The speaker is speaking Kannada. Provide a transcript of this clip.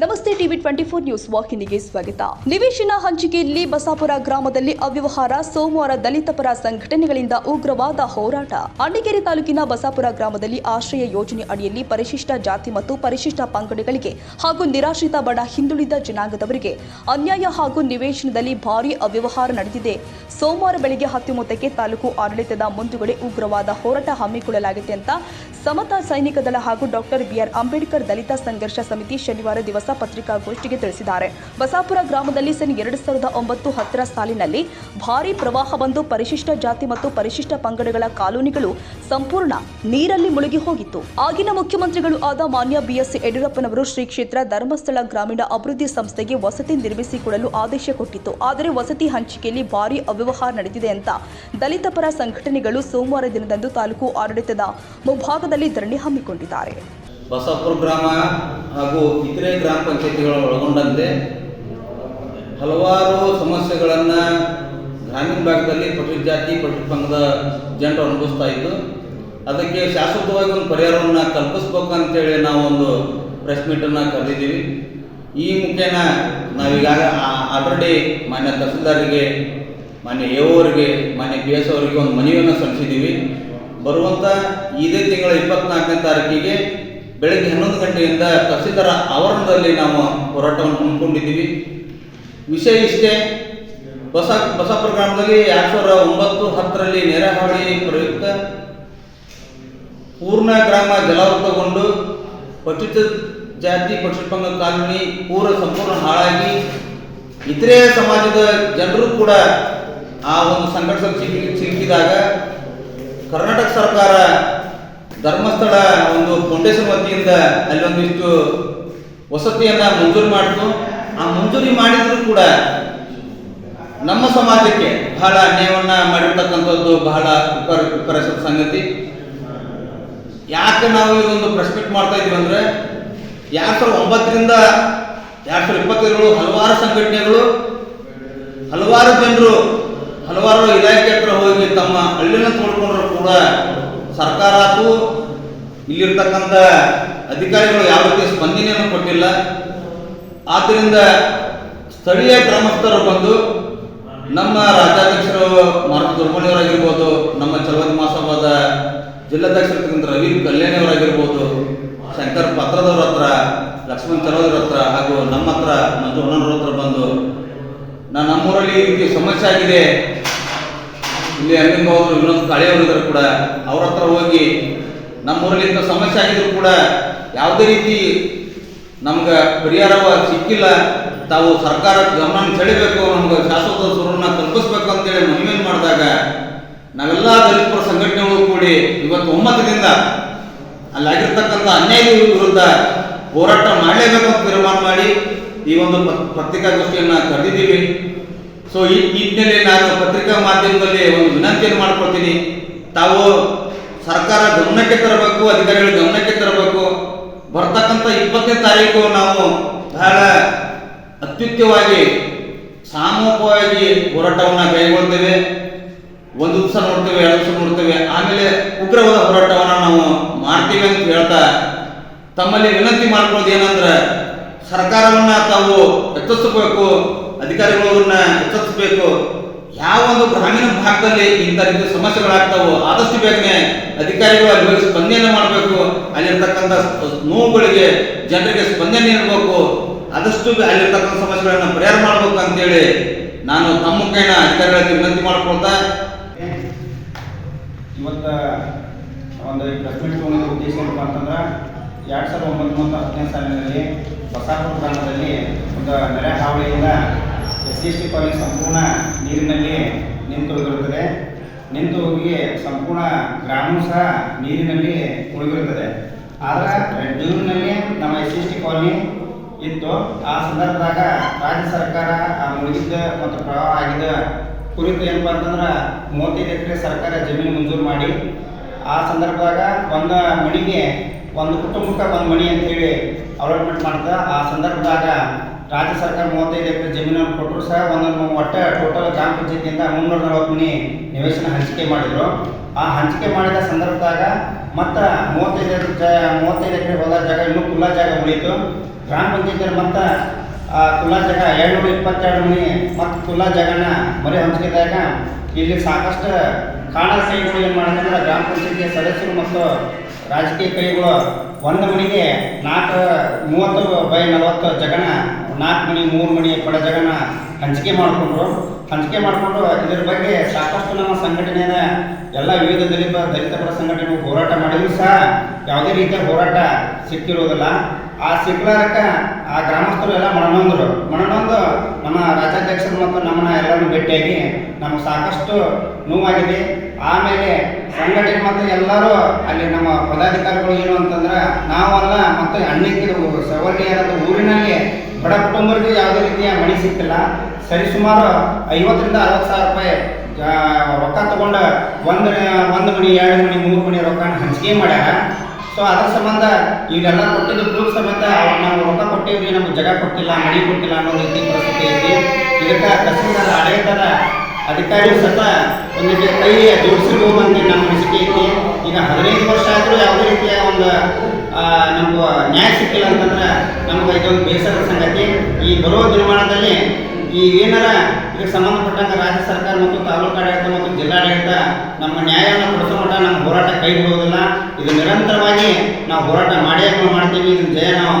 ಟಿವಿ ಟ್ವೆಂಟಿ ಫೋರ್ ನ್ಯೂಸ್ ವಾಹಿನಿಗೆ ಸ್ವಾಗತ. ನಿವೇಶನ ಹಂಚಿಕೆಯಲ್ಲಿ ಬಸಾಪುರ ಗ್ರಾಮದಲ್ಲಿ ಅವ್ಯವಹಾರ, ಸೋಮವಾರ ದಲಿತ ಪರ ಸಂಘಟನೆಗಳಿಂದ ಉಗ್ರವಾದ ಹೋರಾಟ. ಅಣ್ಣಿಗೆರೆ ತಾಲೂಕಿನ ಬಸಾಪುರ ಗ್ರಾಮದಲ್ಲಿ ಆಶ್ರಯ ಯೋಜನೆ ಅಡಿಯಲ್ಲಿ ಪರಿಶಿಷ್ಟ ಜಾತಿ ಮತ್ತು ಪರಿಶಿಷ್ಟ ಪಂಗಡಗಳಿಗೆ ಹಾಗೂ ನಿರಾಶ್ರಿತ ಬಡ ಹಿಂದುಳಿದ ಜನಾಂಗದವರಿಗೆ ಅನ್ಯಾಯ ಹಾಗೂ ನಿವೇಶನದಲ್ಲಿ ಭಾರೀ ಅವ್ಯವಹಾರ ನಡೆದಿದೆ. ಸೋಮವಾರ ಬೆಳಿಗ್ಗೆ ಹತ್ತು ಮೂವತ್ತಕ್ಕೆ ತಾಲೂಕು ಆಡಳಿತದ ಮುಂದುಗಡೆ ಉಗ್ರವಾದ ಹೋರಾಟ ಹಮ್ಮಿಕೊಳ್ಳಲಾಗಿದೆ ಅಂತ ಸಮತಾ ಸೈನಿಕ ದಳ ಹಾಗೂ ಡಾಕ್ಟರ್ ಬಿಆರ್ ಅಂಬೇಡ್ಕರ್ ದಲಿತ ಸಂಘರ್ಷ ಸಮಿತಿ ಶನಿವಾರ ದಿವಸ ಪತ್ರಿಕಾಗೋಷ್ಠಿಗೆ ತಿಳಿಸಿದ್ದಾರೆ. ಬಸಾಪುರ ಗ್ರಾಮದಲ್ಲಿ ಸನ್ ಎರಡು ಸಾವಿರದ ಒಂಬತ್ತು ಹತ್ತರ ಸಾಲಿನಲ್ಲಿ ಭಾರೀ ಪ್ರವಾಹ ಬಂದು ಪರಿಶಿಷ್ಟ ಜಾತಿ ಮತ್ತು ಪರಿಶಿಷ್ಟ ಪಂಗಡಗಳ ಕಾಲೋನಿಗಳು ಸಂಪೂರ್ಣ ನೀರಲ್ಲಿ ಮುಳುಗಿ ಹೋಗಿತ್ತು. ಆಗಿನ ಮುಖ್ಯಮಂತ್ರಿಗಳು ಆದ ಮಾನ್ಯ ಬಿಎಸ್ ಯಡಿಯೂರಪ್ಪನವರು ಶ್ರೀ ಕ್ಷೇತ್ರ ಧರ್ಮಸ್ಥಳ ಗ್ರಾಮೀಣ ಅಭಿವೃದ್ಧಿ ಸಂಸ್ಥೆಗೆ ವಸತಿ ನಿರ್ಮಿಸಿಕೊಡಲು ಆದೇಶ ಕೊಟ್ಟಿತ್ತು. ಆದರೆ ವಸತಿ ಹಂಚಿಕೆಯಲ್ಲಿ ಭಾರೀ ಅವ್ಯವಹಾರ ನಡೆದಿದೆ ಅಂತ ದಲಿತ ಪರ ಸಂಘಟನೆಗಳು ಸೋಮವಾರ ದಿನದಂದು ತಾಲೂಕು ಆಡಳಿತದ ಮುಂಭಾಗದಲ್ಲಿ ಧರಣಿ ಹಮ್ಮಿಕೊಂಡಿದ್ದಾರೆ. ಬಸಾಪುರ ಗ್ರಾಮ ಹಾಗೂ ಇತರೆ ಗ್ರಾಮ ಪಂಚಾಯತಿಗಳ ಒಳಗೊಂಡಂತೆ ಹಲವಾರು ಸಮಸ್ಯೆಗಳನ್ನು ಗ್ರಾಮೀಣ ಭಾಗದಲ್ಲಿ ಪಟು ಜಾತಿ ಪಟು ಪಂಗದ ಜನರು ಅನುಭವಿಸ್ತಾ ಇದ್ದು, ಅದಕ್ಕೆ ಶಾಶ್ವತವಾಗಿ ಒಂದು ಪರಿಹಾರವನ್ನು ಕಲ್ಪಿಸ್ಬೇಕು ಅಂತೇಳಿ ನಾವು ಒಂದು ಪ್ರೆಸ್ ಮೀಟನ್ನು ಕರೆದಿದ್ದೀವಿ. ಈ ಮುಖೇನ ನಾವೀಗಾಗ ಆಲ್ರೆಡಿ ಮಾನ್ಯ ತಹಸೀಲ್ದಾರಿಗೆ ಮಾನ್ಯ ಎ ಅವರಿಗೆ ಮಾನ್ಯ ಪಿ ಎಸ್ ಅವರಿಗೆ ಒಂದು ಮನವಿಯನ್ನು ಸಲ್ಲಿಸಿದ್ದೀವಿ. ಬರುವಂಥ ಇದೇ ತಿಂಗಳ ಇಪ್ಪತ್ನಾಲ್ಕನೇ ತಾರೀಕಿಗೆ ಬೆಳಗ್ಗೆ ಹನ್ನೊಂದು ಗಂಟೆಯಿಂದ ತಹಸೀಲ್ದಾರ ಆವರಣದಲ್ಲಿ ನಾವು ಹೋರಾಟವನ್ನು ಹಮ್ಮಿಕೊಂಡಿದ್ದೀವಿ. ವಿಷಯ ಇಷ್ಟೇ, ಬಸ ಹೊಸ ಪ್ರಕರಣದಲ್ಲಿ ಎರಡು ಸಾವಿರದ ಒಂಬತ್ತು ಹತ್ತರಲ್ಲಿ ನೆರೆಹಾವಳಿ ಪ್ರಯುಕ್ತ ಪೂರ್ಣ ಗ್ರಾಮ ಜಲಾವೃತಗೊಂಡು ಪಚಿತ ಜಾತಿ ಪರಿಶಿಷ್ಟ ಪಂಗಡ ಕಾಲೋನಿ ಪೂರ ಸಂಪೂರ್ಣ ಹಾಳಾಗಿ ಇತರೆ ಸಮಾಜದ ಜನರು ಕೂಡ ಆ ಒಂದು ಸಿಲುಕಿ ಸಿಲುಕಿದಾಗ ಕರ್ನಾಟಕ ಸರ್ಕಾರ ಧರ್ಮಸ್ಥಳ ಒಂದು ಫೌಂಡೇಶನ್ ವತಿಯಿಂದ ಅಲ್ಲಿ ಒಂದಿಷ್ಟು ವಸತಿಯನ್ನ ಮಂಜೂರು ಮಾಡಿತು ಆ ಮಂಜೂರಿ ಮಾಡಿದ್ರು ಕೂಡ ನಮ್ಮ ಸಮಾಜಕ್ಕೆ ಬಹಳ ಅನ್ಯಾಯವನ್ನ ಮಾಡಿರ್ತಕ್ಕಂಥದ್ದು ಬಹಳ ವಿಪರ ವಿಪರೀತ ಸಂಗತಿ. ಯಾಕೆ ನಾವು ಇದೊಂದು ಪ್ರೆಸ್ ಮೀಟ್ ಮಾಡ್ತಾ ಇದೀವಿ ಅಂದ್ರೆ, ಎರಡ್ ಸಾವಿರದ ಒಂಬತ್ತರಿಂದ ಎರಡ್ ಸಾವಿರದ ಇಪ್ಪತ್ತೇಳು ಹಲವಾರು ಸಂಘಟನೆಗಳು, ಹಲವಾರು ಜನರು, ಹಲವಾರು ಇಲಾಖೆ ಹತ್ರ ಹೋಗಿ ತಮ್ಮ ಹಳ್ಳಿನ ತೋಡ್ಕೊಂಡ್ರು ಕೂಡ ಸರ್ಕಾರ ಆತು ಇಲ್ಲಿರ್ತಕ್ಕಂಥ ಅಧಿಕಾರಿಗಳು ಯಾವ ರೀತಿ ಸ್ಪಂದನೆಯನ್ನು ಕೊಟ್ಟಿಲ್ಲ. ಆದ್ದರಿಂದ ಸ್ಥಳೀಯ ಗ್ರಾಮಸ್ಥರು ಬಂದು ನಮ್ಮ ರಾಜ್ಯಾಧ್ಯಕ್ಷರು ಮಾರುತಿ ದುರ್ಮಣಿಯವರಾಗಿರ್ಬೋದು ನಮ್ಮ ಚಲವತಿ ಮಹಾಸಭಾದ ಜಿಲ್ಲಾಧ್ಯಕ್ಷರಾಗಿರ್ತಕ್ಕಂಥ ರವಿ ಕಲ್ಯಾಣಿಯವರಾಗಿರ್ಬೋದು ಶಂಕರ್ ಪತ್ರದವ್ರ ಹತ್ರ, ಲಕ್ಷ್ಮಣ್ ಚಲೋದ್ರ ಹತ್ರ, ಹಾಗೂ ನಮ್ಮ ಹತ್ರ ಮಂಜು ಹತ್ರ ಬಂದು ನಾನು ನಮ್ಮೂರಲ್ಲಿ ಈ ರೀತಿ ಸಮಸ್ಯೆ ಆಗಿದೆ ಇಲ್ಲಿ ಅವರು ಇನ್ನೊಂದು ಕಾಳೆಯವರು ಇದ್ದಾರೆ ಕೂಡ, ಅವ್ರ ಹತ್ರ ಹೋಗಿ ನಮ್ಮೂರಲ್ಲಿ ಇಂಥ ಸಮಸ್ಯೆ ಆಗಿದ್ರು ಕೂಡ ಯಾವುದೇ ರೀತಿ ನಮ್ಗೆ ಪರಿಹಾರ ಸಿಕ್ಕಿಲ್ಲ. ತಾವು ಸರ್ಕಾರ ಗಮನ ಸೆಳಿಬೇಕು, ನಮ್ಗೆ ಶಾಶ್ವತ ಸುರನ್ನ ತಲುಪಿಸ್ಬೇಕು ಅಂತೇಳಿ ಮನವಿಯನ್ನು ಮಾಡಿದಾಗ ನಾವೆಲ್ಲ ದಲಿತರ ಸಂಘಟನೆಗಳು ಕೂಡಿ ಇವತ್ತು ಒಮ್ಮತದಿಂದ ಅಲ್ಲಾಗಿರ್ತಕ್ಕಂಥ ಅನ್ಯಾಯದ ವಿರುದ್ಧ ಹೋರಾಟ ಮಾಡಲೇಬೇಕು ಅಂತ ತೀರ್ಮಾನ ಮಾಡಿ ಈ ಒಂದು ಪತ್ರಿಕಾಗೋಷ್ಠಿಯನ್ನ ಕರೆದಿದ್ದೀವಿ. ಸೊ ಈ ಹಿನ್ನೆಲೆ ನಾನು ಪತ್ರಿಕಾ ಮಾಧ್ಯಮದಲ್ಲಿ ಒಂದು ವಿನಂತಿಯನ್ನು ಮಾಡ್ಕೊಳ್ತೀನಿ. ತಾವು ಸರ್ಕಾರ ಗಮನಕ್ಕೆ ತರಬೇಕು, ಅಧಿಕಾರಿಗಳು ಗಮನಕ್ಕೆ ತರಬೇಕು. ಬರ್ತಕ್ಕಂಥ ಇಪ್ಪತ್ತನೇ ತಾರೀಕು ನಾವು ಬಹಳ ಅತ್ಯುತ್ತವಾಗಿ ಸಾಮೂಹಿಕವಾಗಿ ಹೋರಾಟವನ್ನು ಕೈಗೊಳ್ತೇವೆ. ಒಂದು ದಿವಸ ನೋಡ್ತೇವೆ, ಎರಡು ದಿವಸ ನೋಡ್ತೇವೆ. ಆಮೇಲೆ ಉಗ್ರವಾದ ಹೋರಾಟವನ್ನು ನಾವು ಮಾಡ್ತೀವಿ ಅಂತ ಹೇಳ್ತಾ ತಮ್ಮಲ್ಲಿ ವಿನಂತಿ ಮಾಡ್ಕೊಳ್ಳೋದು ಏನಂದ್ರೆ ಸರ್ಕಾರವನ್ನು ತಾವು ಎಚ್ಚರಿಸಬೇಕು ಅಧಿಕಾರಿಗಳು ಎಚ್ಚರಿಸಬೇಕು. ಯಾವ ಒಂದು ಗ್ರಾಮೀಣ ಭಾಗದಲ್ಲಿ ಇಂಥ ರೀತಿ ಸಮಸ್ಯೆಗಳಾಗ್ತಾವೋ ಆದಷ್ಟು ಬೇಗನೆ ಅಧಿಕಾರಿಗಳು ಅಲ್ಲಿ ಹೋಗಿ ಸ್ಪಂದನೆ ಮಾಡಬೇಕು. ಅಲ್ಲಿರ್ತಕ್ಕಂಥ ನೋವುಗಳಿಗೆ ಜನರಿಗೆ ಸ್ಪಂದನೆ ನೀಡಬೇಕು. ಆದಷ್ಟು ಅಲ್ಲಿರ್ತಕ್ಕಂಥ ಸಮಸ್ಯೆಗಳನ್ನ ಪರಿಹಾರ ಮಾಡಬೇಕು ಅಂತೇಳಿ ನಾನು ತಮ್ಮ ಕೈನ ಅಧಿಕಾರಿಗಳಿಗೆ ವಿನಂತಿ ಮಾಡ್ಕೊಳ್ತಾ ಇವತ್ತ ಒಂದು ಪ್ರೆಸ್ ಉದ್ದೇಶ ಏನಪ್ಪ ಅಂತಂದ್ರೆ ಎರಡು ಸಾವಿರದ ಒಂಬತ್ತು ಹತ್ತನೇ ಸಾಲಿನಲ್ಲಿ ಬಸಾಪುರ ಗ್ರಾಮದಲ್ಲಿ ಒಂದು ನೆರೆ ಹಾವಳಿಯಿಂದ ಸಿ ಎಸ್ ಟಿ ಕಾಲೇಜ್ ಸಂಪೂರ್ಣ ನೀರಿನಲ್ಲಿ ನಿಂತು ಹೋಗಿರುತ್ತದೆ ನಿಂತು ಹೋಗಿ ಸಂಪೂರ್ಣ ಗ್ರಾಮವೂ ಸಹ ನೀರಿನಲ್ಲಿ ಮುಳುಗಿರುತ್ತದೆ. ಆದರೆ ಜೂನ್ನಲ್ಲಿ ನಮ್ಮ ಎಸ್ ಎಸ್ ಟಿ ಕಾಲನಿ ಇತ್ತು. ಆ ಸಂದರ್ಭದಾಗ ರಾಜ್ಯ ಸರ್ಕಾರ ಆ ಮುಳುಗಿದ್ದ ಮತ್ತು ಪ್ರವಾಹ ಆಗಿದ್ದ ಕುರಿತು ಏನಪ್ಪ ಅಂತಂದ್ರೆ ಮೂವತ್ತೈದು ಎಕರೆ ಸರ್ಕಾರ ಜಮೀನು ಮಂಜೂರು ಮಾಡಿ. ಆ ಸಂದರ್ಭದಾಗ ಒಂದು ಮಣಿಗೆ, ಒಂದು ಕುಟುಂಬಕ್ಕೆ ಒಂದು ಮಣಿ ಅಂತೇಳಿ ಅಲಾಟ್ಮೆಂಟ್ ಮಾಡ್ತಾ, ಆ ಸಂದರ್ಭದಾಗ ರಾಜ್ಯ ಸರ್ಕಾರ ಮೂವತ್ತೈದು ಎಕರೆ ಜಮೀನನ್ನು ಕೊಟ್ಟರು ಸಹ ಒಂದೊಂದು ಒಟ್ಟು ಟೋಟಲ್ ಗ್ರಾಮ ಪಂಚಾಯತಿಯಿಂದ ಮುನ್ನೂರ ನಲವತ್ತು ಮನಿ ನಿವೇಶನ ಹಂಚಿಕೆ ಮಾಡಿದರು. ಆ ಹಂಚಿಕೆ ಮಾಡಿದ ಸಂದರ್ಭದಾಗ ಮತ್ತು ಮೂವತ್ತೈದು ಎಕರೆ ಜ, ಮೂವತ್ತೈದು ಎಕರೆ ಹೊಲ ಜಾಗ, ಇನ್ನೂ ಖುಲ್ಲಾ ಜಾಗ ಉಳಿತು. ಗ್ರಾಮ ಪಂಚಾಯತಿಯಲ್ಲಿ ಮತ್ತು ತುಲಾ ಜಾಗ ಏಳ್ನೂರ ಇಪ್ಪತ್ತೆರಡು ಮನೆ ಮತ್ತು ತುಲಾ ಜಾಗನ ಮರೆ ಹಂಚಿಕೆದಾಗ ಇಲ್ಲಿ ಸಾಕಷ್ಟು ಕಾಣ ಕೈಗಳು ಏನು ಮಾಡಿದ್ರೆ ಗ್ರಾಮ ಪಂಚಾಯತಿಯ ಸದಸ್ಯರು ಮತ್ತು ರಾಜಕೀಯ ಕೈಗಳು ಒಂದು ಮನೆಗೆ ನಾಲ್ಕು ಮೂವತ್ತು ಬೈ ನಲವತ್ತು ಜಗನ ನಾಲ್ಕು ಮನೆ ಮೂರು ಮನೆ ಪಡ ಜಗನ ಹಂಚಿಕೆ ಮಾಡಿಕೊಂಡ್ರು. ಹಂಚಿಕೆ ಮಾಡಿಕೊಂಡು ಇದ್ರ ಬಗ್ಗೆ ಸಾಕಷ್ಟು ನಮ್ಮ ಸಂಘಟನೆಯ ಎಲ್ಲ ವಿವಿಧ ದಲಿತ ದಲಿತ ಪರ ಸಂಘಟನೆ ಹೋರಾಟ ಮಾಡಿದ್ರು ಸಹ ಯಾವುದೇ ರೀತಿಯ ಹೋರಾಟ ಸಿಕ್ಕಿರುವುದಿಲ್ಲ ಆ ಸಿಕ್ಲಾರಕ್ಕೆ ಆ ಗ್ರಾಮಸ್ಥರು ಎಲ್ಲ ಮನನೊಂದರು. ಮನನೊಂದು ನಮ್ಮ ರಾಜ್ಯಾಧ್ಯಕ್ಷರು ಮತ್ತು ನಮ್ಮನ್ನ ಎಲ್ಲರನ್ನು ಭೇಟಿಯಾಗಿ ನಮ್ಗೆ ಸಾಕಷ್ಟು ನೋವಾಗಿದೆ. ಆಮೇಲೆ ಸಂಘಟನೆ ಮತ್ತು ಎಲ್ಲರೂ ಅಲ್ಲಿ ನಮ್ಮ ಪದಾಧಿಕಾರಿಗಳು ಏನು ಅಂತಂದ್ರೆ ನಾವಲ್ಲ ಮತ್ತು ಅನೇಕ ಸವರ್ಣೀಯರಾದ ಊರಿನಲ್ಲಿ ಬಡ ಕುಟುಂಬರಿಗೆ ಯಾವುದೇ ರೀತಿಯ ಮಣಿ ಸಿಕ್ಕಿಲ್ಲ. ಸರಿಸುಮಾರು ಐವತ್ತರಿಂದ ಅರವತ್ತು ಸಾವಿರ ರೂಪಾಯಿ ರೊಕ್ಕ ತಗೊಂಡು ಒಂದು ಒಂದು ಮಣಿ ಎರಡು ಮಣಿ ಮೂರು ಮಣಿ ರೊಕ್ಕನ ಹಂಚಿಕೆ ಮಾಡ್ಯಾರ. ಸೊ ಅದ್ರ ಸಂಬಂಧ ಇವೆಲ್ಲ ಕೊಟ್ಟಿದ್ದು ಪ್ರೂಫ್ ಸಂಬಂಧ ನಾವು ರೊಕ್ಕ ಕೊಟ್ಟಿವ್ರಿ ನಮ್ಗೆ ಜಗ ಕೊಟ್ಟಿಲ್ಲ ಮಣಿ ಕೊಟ್ಟಿಲ್ಲ ಅನ್ನೋ ರೀತಿ ಪರಿಸ್ಥಿತಿ ಐತಿ. ಇದಕ್ಕೆ ತಹಸೀಲ್ದಾರ್ ಆಡಳಿತದ ಅಧಿಕಾರಿ ಸ್ವಲ್ಪ ಒಂದು ಕೈ ಜೋಡಿಸಿರ್ಬೋದು ಅಂತ ನಮ್ಮ ಅನಿಸಿಕೆ ಐತಿ ಈಗ ಹದಿನೈದು ವರ್ಷ ಆದರೂ ಯಾವುದೇ ರೀತಿಯ ಒಂದು ನಮ್ಗೆ ನ್ಯಾಯ ಸಿಕ್ಕಿಲ್ಲ ಅಂತಂದ್ರೆ ನಮ್ಗೆ ಇದೊಂದು ಬೇಸರದ ಸಂಗತಿ. ಈ ಬರುವ ದಿನಮಾನದಲ್ಲಿ ಈ ಏನಾರ ಇದಕ್ಕೆ ಸಂಬಂಧಪಟ್ಟಂಗೆ ರಾಜ್ಯ ಸರ್ಕಾರ ಮತ್ತು ತಾಲೂಕು ಆಡಳಿತ ಮತ್ತು ಜಿಲ್ಲಾಡಳಿತ ನಮ್ಮ ನ್ಯಾಯವನ್ನು ಕೊಡಿಸೋ ಮಟ್ಟ ನಮ್ಮ ಹೋರಾಟ ಕೈ ಬಿಡುವುದಿಲ್ಲ ಇದು ನಿರಂತರವಾಗಿ ನಾವು ಹೋರಾಟ ಮಾಡೇ ಮಾಡ್ತೀವಿ. ಇದನ್ನು ಜಯ ನಾವು